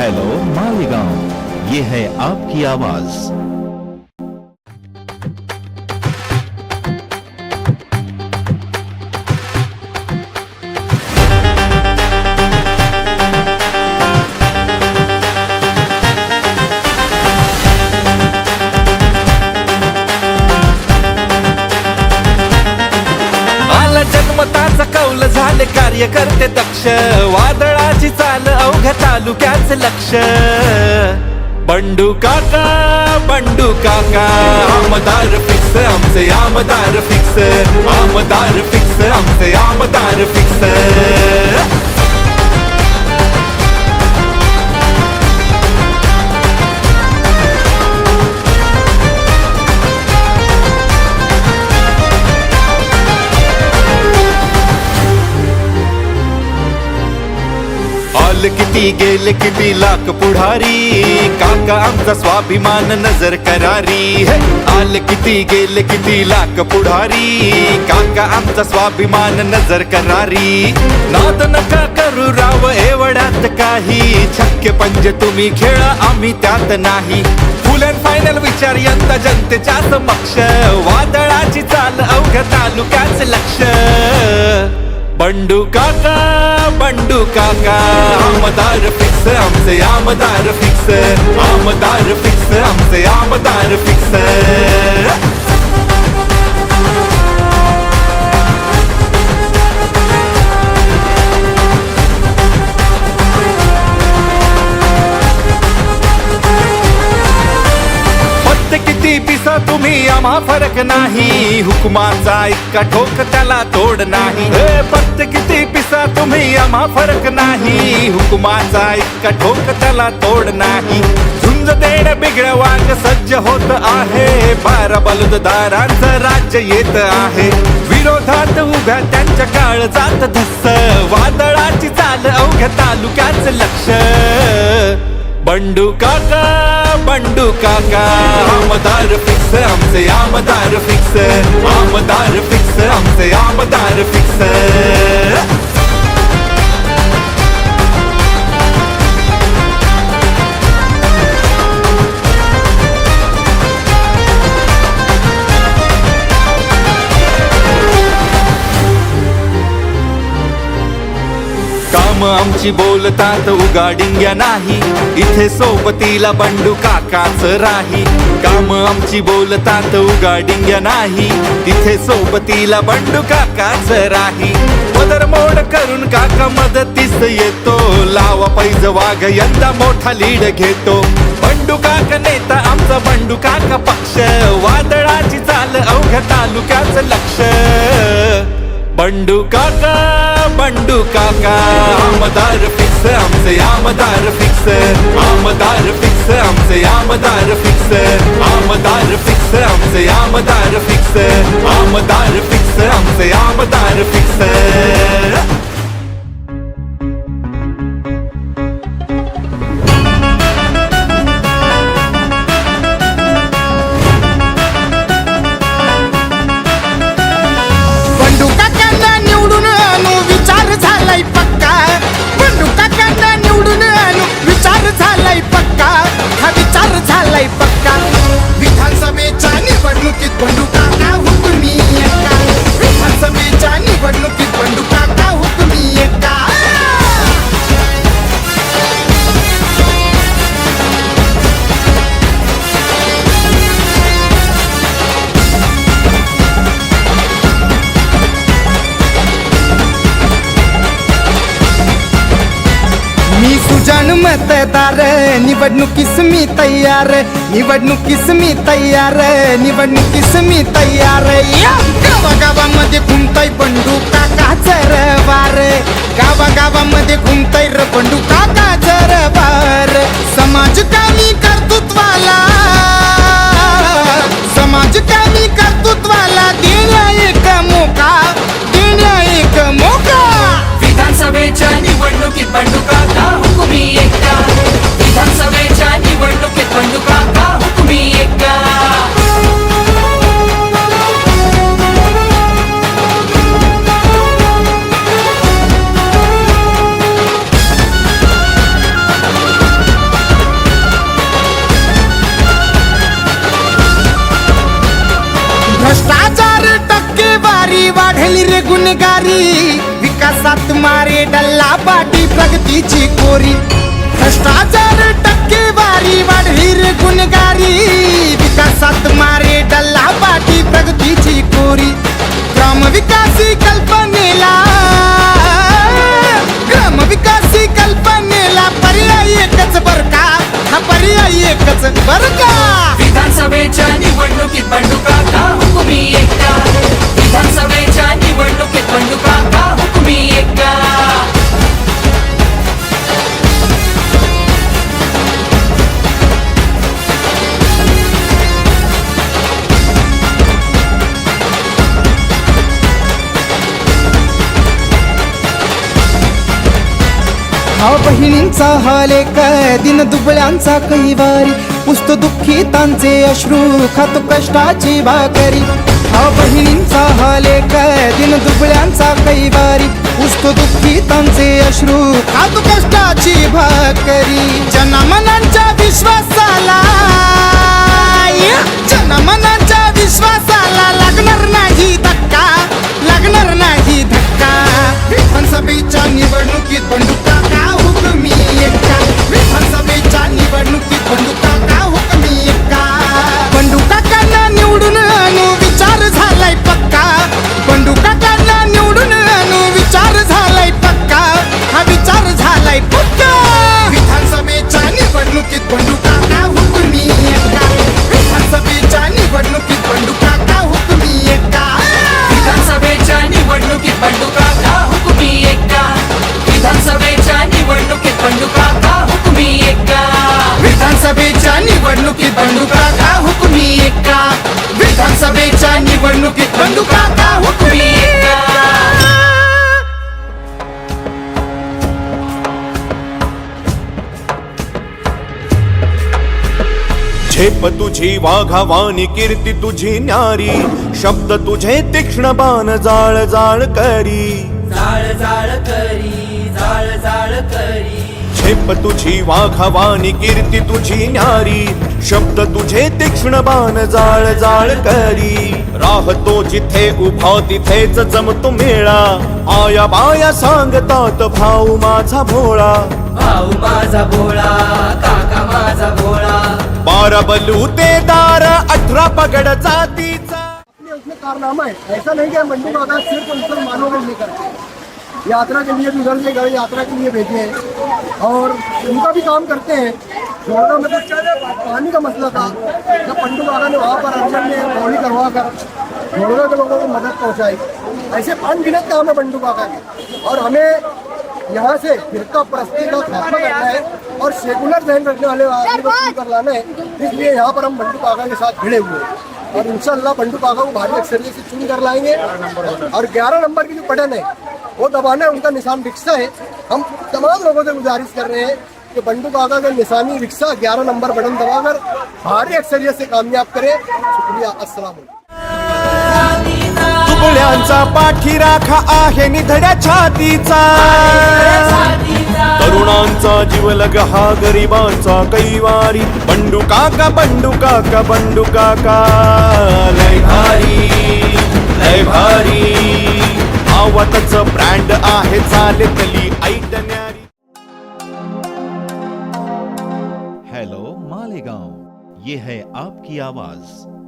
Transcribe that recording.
Hello Malegaon ये है आपकी आवाज जन्मताचा कौल झाले कार्यकर्ते वादळाची चाल अवघ्या तालुक्याच लक्ष. बंडू काका बंडू काका आमदार फिक्स आमचे आमदार फिक्स आमदार फिक्स आमचे आमदार फिक्स. आल किती गेले किती लाख पुढारी. काका आमचा स्वाभिमान नजर करारी. हे आल किती गेले किती लाख पुढारी. काका आमचा स्वाभिमान नजर करारी. नाद नका करू राव एवढ्यात काही. छक्के पंजे तुम्ही खेळा आम्ही त्यात नाही. फुल अँड फायनल विचार यंदा जनतेच्या समक्ष. वादळाची चाल अवघ्या तालुक्याच लक्ष. बंडू काका बंडू काका। आमदार फिक्स, आमचे आमदार फिक्स। आमदार फिक्स, आमचे आमदार फिक्स। किती पिसा तुम्ही मा फरक नाही. हुकुमाचा इतका ठोक त्याला तोड नाही. पत्त फक्त किती पिसा तुम्ही आम्हा फरक नाही. हुकुमाचा इतका ठोक त्याला तोड नाही. झुंज देण बिघड वाग सज्ज होत आहे. बारा बलुतदारांचं राज्य येत आहे. विरोधात उभ्या त्यांच्या काळ जात धस्स. वादळाची चाल अवघ्या तालुक्याच लक्ष. बंडू काका बंडू काका. आमदार फिक्स आमचे आमदार फिक्स. आमदार फिक्स आमचे आमदार फिक्स. काम आमची बोलतात उगाडिंग्या नाही. इथे सोबतीला बंडू काकाच राही. काम आमची बोलतात उगाडिंग्या नाही. इथे सोबतीला बंडू काकाच राही. मदर मोड करून काका मदतीस येतो. लावा पैज वाघ यंदा मोठा लीड घेतो. बंडू काका नेता आमचा बंडू काका पक्ष. वादळाची चाल अवघ्या तालुक्याच लक्ष. बंडू काका! बंडू काका. आमदार फिक्स आमचे आमदार फिक्स. आमदार फिक्स आमचे आमदार फिक्स. आमदार फिक्स आमचे आमदार फिक्स. आमदार फिक्स आमचे आमदार फिक्स. निवडणुकीत बंडू काका मतदार निवडणुकीस मी तयार निवडणुकीस मी तयार निवडणुकीस मी तयार या गावागावामध्ये घुमताय बंडू काका गावा गावागावामध्ये घुमताय र बंडू काका जरवार समाजकामी कर्तृत्वाला समाजकामी कर्तृत्वाला देण्या एक मोका देण्या एक मोका. विधानसभेच्या निवडणुकीत बंडू काका हो. तुम्ही एकदा विधानसभेच्या निवडणुकीत बंडू काका हो तुम्ही भ्रष्टाचार टक्केवारी वाढली रे गुन्हेगारी. आकाशात मारे डल्ला पाटी प्रगतीची कोरी? भ्रष्टाचार टक्केवारी वाढली रे गुणगारी विकासात मारे डल्ला पाटी प्रगतीची कोरी. ग्रामविकासी कल्पनेला ग्रामविकासी कल्पनेला पर्याय एकच बर का? हा पर्याय एकच बर का? विधानसभेच्या निवडणुकीत बंडू काका हुकुमी हो एकटा? विधानसभेच्या निवडणुकीत बंडू काका हो हुकुमी एकटा बहिणींचा हाल काय दिन दुबळ्यांचा कैवारी. पुसतो दुःखितांचे अश्रू खातो कष्टाची भाकरी. हा बहिणींचा हाल काय दिन दुबळ्यांचा कैवारी. उसको दुखी तन से अश्रू खातो कष्टाची भाकरी जन्म बंडू काका हुकुमी झेप तुझी वाघावानी कीर्ती तुझी न्यारी. शब्द तुझे तीक्ष्ण बाण जाळ जाळ करी. जाळ जाळ करी जाळ जाळ करी. झेप तुझी वाघावानी कीर्ती तुझी न्यारी. शब्द तुझे तीक्ष्ण बाण जाळ जाळ करी. राहतो जिथे उभा तिथेच जमतो मेळा. आया बाया सांगतात भाऊ माझा भोळा. भाऊ माझा भोळा काका माझा भोळा. बारा बलू ते दार अठरा पगड जातीचा. उसमें कारनामा है। ऐसा नहीं कि हम मंडी का सिर्फ़ उनसे मानव नहीं करते यात्रा के लिए भी उधर से गए यात्रा के लिए भेजे हैं। और उनका भी काम करते हैं। जोड़ना मतलब पानी का मसला था। जब पंडू बाबा ने वहाँ पर अर्जन में पौड़ी करवा कर जोड़ना के लोगों को मदद पहुँचाई ऐसे अनगिनत काम है पंडू बाबा के। और हमें यहाँ से फिरका प्रस्ती का खात्मा करना है और सेकुलर जहन रखने वाले आदमी को शुरू कर लाना है इसलिए यहाँ पर हम बंडू काका के साथ भिड़े हुए हैं। और इंशाल्लाह बंडू काका को भारी अक्सरियत से चुन कर लाएँगे। और 11 नंबर की जो बटन है वो दबाना है उनका निशान रिक्शा है। हम तमाम लोगों से गुजारिश कर रहे हैं कि बंडू काका का निशानी रिक्शा 11 नंबर बटन दबाकर भारी अक्सरियत से कामयाब करे। शुक्रिया अस्सलाम पाठी राखा आहे निधड्या छातीचा. तरुणांचा जीवलग हा गरिबांचा कैवारी. बंडू काका बंडू काका बंडू काका. लय भारी लय भारी. आवातच ब्रँड आहे चालेतली ऐटण्यारी हेलो ये है आपकी आवाज।